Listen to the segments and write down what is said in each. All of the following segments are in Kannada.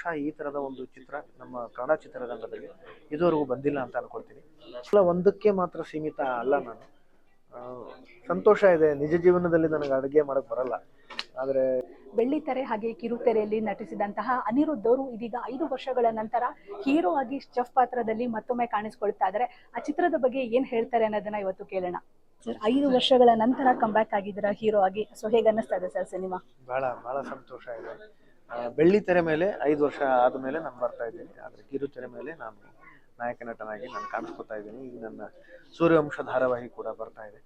ಬಹುಶಃ ಈ ತರದ ಒಂದು ಚಿತ್ರ ನಮ್ಮ ಕನ್ನಡ ಚಿತ್ರರಂಗದಲ್ಲಿ ಇದುವರೆಗೂ ಬಂದಿಲ್ಲ ಅಂತ ಅನ್ಕೊಳ್ತೀನಿ. ಅಲ್ಲ ಒಂದಕ್ಕೆ ಮಾತ್ರ ಸೀಮಿತ ಅಲ್ಲ ನಾನು. ಸಂತೋಷ ಇದೆ. ನಿಜ ಜೀವನದಲ್ಲಿ ನನಗೆ ಅಡುಗೆ ಮಾಡಕ್ ಬರಲ್ಲ. ಆದರೆ ಬೆಳ್ಳಿತೆರೆ ಹಾಗೆ ಕಿರುತೆರೆಯಲ್ಲಿ ನಟಿಸಿದಂತಹ ಅನಿರುದ್ಧ್ ಅವರು ಇದೀಗ ಐದು ವರ್ಷಗಳ ನಂತರ ಹೀರೋ ಆಗಿ ಚಫ್ ಪಾತ್ರದಲ್ಲಿ ಮತ್ತೊಮ್ಮೆ ಕಾಣಿಸ್ಕೊಳ್ತಾ ಇದ್ದಾರೆ. ಆ ಚಿತ್ರದ ಬಗ್ಗೆ ಏನ್ ಹೇಳ್ತಾರೆ ಅನ್ನೋದನ್ನ ಇವತ್ತು ಕೇಳೋಣ. ಸರ್ ಐದು ವರ್ಷಗಳ ನಂತರ ಕಂಬ್ಯಾಕ್ ಆಗಿದ್ದೀರಾ ಹೀರೋ ಆಗಿ? ಸೊ ಹೇಗೆ ಅನ್ನಿಸ್ತಾ ಇದೆ ಸರ್ ಸಿನಿಮಾ? ಬಹಳ ಬಹಳ ಸಂತೋಷ ಇದೆ. ಬೆಳ್ಳಿ ತೆರೆ ಮೇಲೆ ಐದು ವರ್ಷ ಆದಮೇಲೆ ನಾನು ಬರ್ತಾ ಇದ್ದೀನಿ. ಆದರೆ ಕಿರು ತೆರೆ ಮೇಲೆ ನಾನು ನಾಯಕ ನಟನಾಗಿ ನಾನು ಕಾಣಿಸ್ಕೊತಾ ಇದ್ದೀನಿ. ಈಗ ನನ್ನ ಸೂರ್ಯವಂಶ ಧಾರಾವಾಹಿ ಕೂಡ ಬರ್ತಾ ಇದೆ.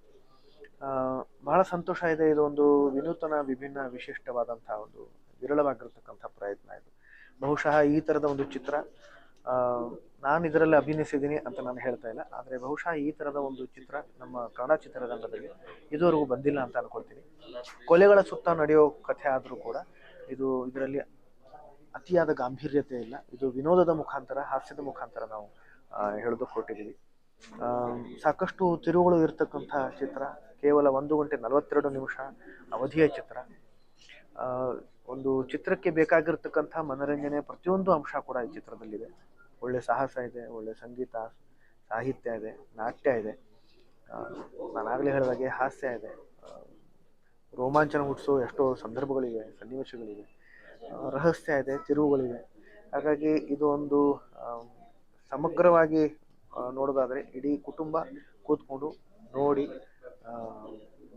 ಬಹಳ ಸಂತೋಷ ಇದೆ. ಇದು ಒಂದು ವಿನೂತನ, ವಿಭಿನ್ನ ವಿಶಿಷ್ಟವಾದಂತಹ ಒಂದು ವಿರಳವಾಗಿರ್ತಕ್ಕಂಥ ಪ್ರಯತ್ನ ಇದು. ಬಹುಶಃ ಈ ಥರದ ಒಂದು ಚಿತ್ರ ನಾನು ಇದರಲ್ಲಿ ಅಭಿನಯಿಸಿದ್ದೀನಿ ಅಂತ ನಾನು ಹೇಳ್ತಾ ಇಲ್ಲ. ಆದರೆ ಬಹುಶಃ ಈ ಥರದ ಒಂದು ಚಿತ್ರ ನಮ್ಮ ಕನ್ನಡ ಚಿತ್ರರಂಗದಲ್ಲಿ ಇದುವರೆಗೂ ಬಂದಿಲ್ಲ ಅಂತ ಅನ್ಕೊಳ್ತೀನಿ. ಕೊಲೆಗಳ ಸುತ್ತ ನಡೆಯೋ ಕಥೆ ಆದರೂ ಕೂಡ ಇದು ಇದರಲ್ಲಿ ಅತಿಯಾದ ಗಾಂಭೀರ್ಯತೆ ಇಲ್ಲ. ಇದು ವಿನೋದದ ಮುಖಾಂತರ, ಹಾಸ್ಯದ ಮುಖಾಂತರ ನಾವು ಹೇಳೋದಕ್ಕೆ ಕೊಟ್ಟಿದ್ದೀವಿ. ಸಾಕಷ್ಟು ತಿರುವುಗಳು ಇರತಕ್ಕಂಥ ಚಿತ್ರ, ಕೇವಲ ಒಂದು ಗಂಟೆ ನಲವತ್ತೆರಡು ನಿಮಿಷ ಅವಧಿಯ ಚಿತ್ರ. ಒಂದು ಚಿತ್ರಕ್ಕೆ ಬೇಕಾಗಿರ್ತಕ್ಕಂಥ ಮನರಂಜನೆ ಪ್ರತಿಯೊಂದು ಅಂಶ ಕೂಡ ಈ ಚಿತ್ರದಲ್ಲಿದೆ. ಒಳ್ಳೆ ಸಾಹಸ ಇದೆ, ಒಳ್ಳೆ ಸಂಗೀತ, ಸಾಹಿತ್ಯ ಇದೆ, ನಾಟ್ಯ ಇದೆ. ನಾನಾಗಲೇ ಹೇಳಿದಾಗೆ ಹಾಸ್ಯ ಇದೆ. ರೋಮಾಂಚನ ಹುಟ್ಟಿಸೋ ಎಷ್ಟೋ ಸಂದರ್ಭಗಳಿವೆ, ಸನ್ನಿವೇಶಗಳಿವೆ. ರಹಸ್ಯ ಇದೆ, ತಿರುವುಗಳಿವೆ. ಹಾಗಾಗಿ ಇದು ಒಂದು ಸಮಗ್ರವಾಗಿ ನೋಡೋದಾದರೆ ಇಡೀ ಕುಟುಂಬ ಕೂತ್ಕೊಂಡು ನೋಡಿ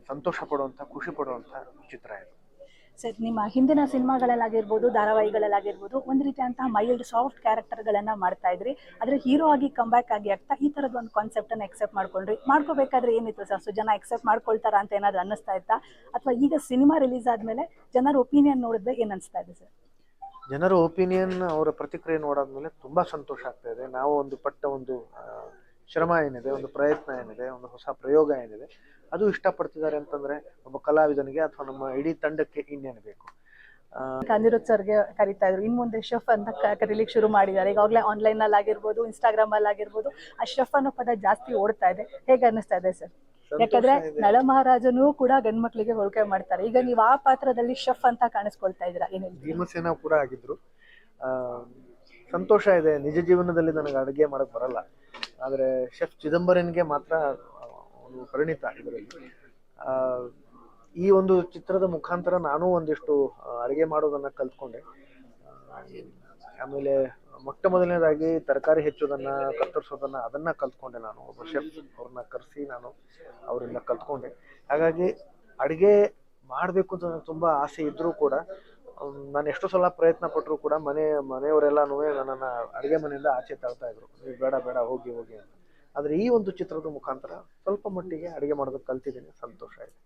ಸಂತೋಷ ಪಡುವಂಥ, ಖುಷಿ ಪಡುವಂಥ ಚಿತ್ರ ಇದು. ಸರ್, ನಿಮ್ಮ ಹಿಂದಿನ ಸಿನಿಮಾಗಳಲ್ಲಾಗಿರ್ಬೋದು, ಧಾರಾವಾಹಿಗಳಲ್ಲಾಗಿರ್ಬೋದು, ಒಂದು ರೀತಿಯಂತಹ ಮೈಲ್ಡ್ ಸಾಫ್ಟ್ ಕ್ಯಾರೆಕ್ಟರ್ಗಳನ್ನ ಮಾಡ್ತಾ ಇದ್ರಿ. ಆದ್ರೆ ಹೀರೋ ಆಗಿ ಕಂಬ್ಯಾಕ್ ಆಗಿ ಆಗ್ತಾ ಈ ಥರದ ಒಂದು ಕಾನ್ಸೆಪ್ಟ್ ಅನ್ನ ಎಕ್ಸೆಪ್ಟ್ ಮಾಡ್ಕೊಂಡ್ರಿ. ಮಾಡ್ಕೋಬೇಕಾದ್ರೆ ಏನಿತ್ತು ಸರ್? ಸೊ, ಜನ ಎಕ್ಸೆಪ್ಟ್ ಮಾಡ್ಕೊಳ್ತಾರ ಅಂತ ಏನಾದ್ರು ಅನ್ನಿಸ್ತಾ ಇತ್ತಾ? ಅಥವಾ ಈಗ ಸಿನಿಮಾ ರಿಲೀಸ್ ಆದ್ಮೇಲೆ ಜನರ ಒಪಿನಿಯನ್ ನೋಡಿದ್ರೆ ಏನ್ ಅನಿಸ್ತಾ ಇದೆ ಸರ್? ಜನರ ಒಪಿನಿಯನ್ ಅವರ ಪ್ರತಿಕ್ರಿಯೆ ನೋಡಾದ್ಮೇಲೆ ತುಂಬಾ ಸಂತೋಷ ಆಗ್ತಾ ಇದೆ. ನಾವು ಒಂದು ಪಟ್ಟ ಒಂದು ಶ್ರಮ ಏನಿದೆ ಒಂದು ಪ್ರಯತ್ನ ಏನಿದೆ ಒಂದು ಹೊಸ ಪ್ರಯೋಗ ಏನಿದೆ ಅದು ಇಷ್ಟಪಡ್ತಿದ್ದಾರೆ ಅಂತಂದ್ರೆ ಒಬ್ಬ ಕಲಾವಿದನಿಗೆ ಅಥವಾ ನಮ್ಮ ಇಡೀ ತಂಡಕ್ಕೆ ಇನ್ನೇನು ಬೇಕು. ಅನಿರುದ್ಧ್ ಸರ್ಗೆ ಕರಿತಾ ಇದ್ರು. ಇನ್ ಮುಂದೆ ಶೆಫ್ ಅಂತ ಕರೀಲಿಕ್ಕೆ ಶುರು ಮಾಡಿದ್ದಾರೆ. ಈಗಾಗಲೇ ಆನ್ಲೈನ್ ಅಲ್ಲಿ ಆಗಿರ್ಬೋದು ಇನ್ಸ್ಟಾಗ್ರಾಮ್ ಅಲ್ಲಿ ಆಗಿರ್ಬೋದು ಆ ಶೆಫ್ ಅನ್ನೋ ಪದ ಜಾಸ್ತಿ ಓಡ್ತಾ ಇದೆ. ಹೇಗೆ ಅನ್ನಿಸ್ತಾ ಇದೆ ಸರ್? ಯಾಕಂದ್ರೆ. ನಳ ಮಹಾರಾಜನು ಕೂಡ ಗಂಡ್ಮಕ್ಳಿಗೆ ಹೋಲಿಕೆ ಮಾಡ್ತಾರೆ. ಈಗ ನೀವು ಆ ಪಾತ್ರದಲ್ಲಿ ಶೆಫ್ ಅಂತ ಕಾಣಿಸ್ಕೊಳ್ತಾ ಇದ್ರ? ಭೀಮಸೇನ ಕೂಡ ಆಗಿದ್ರು. ಆ, ಸಂತೋಷ ಇದೆ. ನಿಜ ಜೀವನದಲ್ಲಿ ನನಗೆ ಅಡುಗೆ ಮಾಡಕ್ ಬರಲ್ಲ. ಆದರೆ ಶೆಫ್ ಚಿದಂಬರನ್ಗೆ ಮಾತ್ರ ಒಂದು ಪರಿಣಿತ ಇದರಲ್ಲಿ ಈ ಒಂದು ಚಿತ್ರದ ಮುಖಾಂತರ ನಾನು ಒಂದಿಷ್ಟು ಅಡುಗೆ ಮಾಡೋದನ್ನ ಕಲ್ತ್ಕೊಂಡೆ. ಆಮೇಲೆ ಮೊಟ್ಟ ಮೊದಲನೇದಾಗಿ ತರಕಾರಿ ಹೆಚ್ಚೋದನ್ನ, ಕತ್ತರಿಸೋದನ್ನ ಅದನ್ನ ಕಲ್ತ್ಕೊಂಡೆ ನಾನು. ಒಬ್ಬ ಶೆಫ್ ಅವ್ರನ್ನ ಕರೆಸಿ ನಾನು ಅವರಿಂದ ಕಲ್ತ್ಕೊಂಡೆ. ಹಾಗಾಗಿ ಅಡುಗೆ ಮಾಡಬೇಕು ಅಂತ ನನಗೆ ತುಂಬ ಆಸೆ ಇದ್ದರೂ ಕೂಡ ನಾನು ಎಷ್ಟೋ ಸಲ ಪ್ರಯತ್ನ ಪಟ್ಟರು ಕೂಡ ಮನೆ ಮನೆಯವರೆಲ್ಲನೂ ನನ್ನನ್ನು ಅಡುಗೆ ಮನೆಯಿಂದ ಆಚೆ ತಳ್ತಾ ಇದ್ರು. ನೀವು ಬೇಡ ಬೇಡ, ಹೋಗಿ ಹೋಗಿ ಅಂತ. ಆದರೆ ಈ ಒಂದು ಚಿತ್ರದ ಮುಖಾಂತರ ಸ್ವಲ್ಪ ಮಟ್ಟಿಗೆ ಅಡುಗೆ ಮಾಡೋದಕ್ಕೆ ಕಲ್ತಿದ್ದೀನಿ. ಸಂತೋಷ ಇದೆ.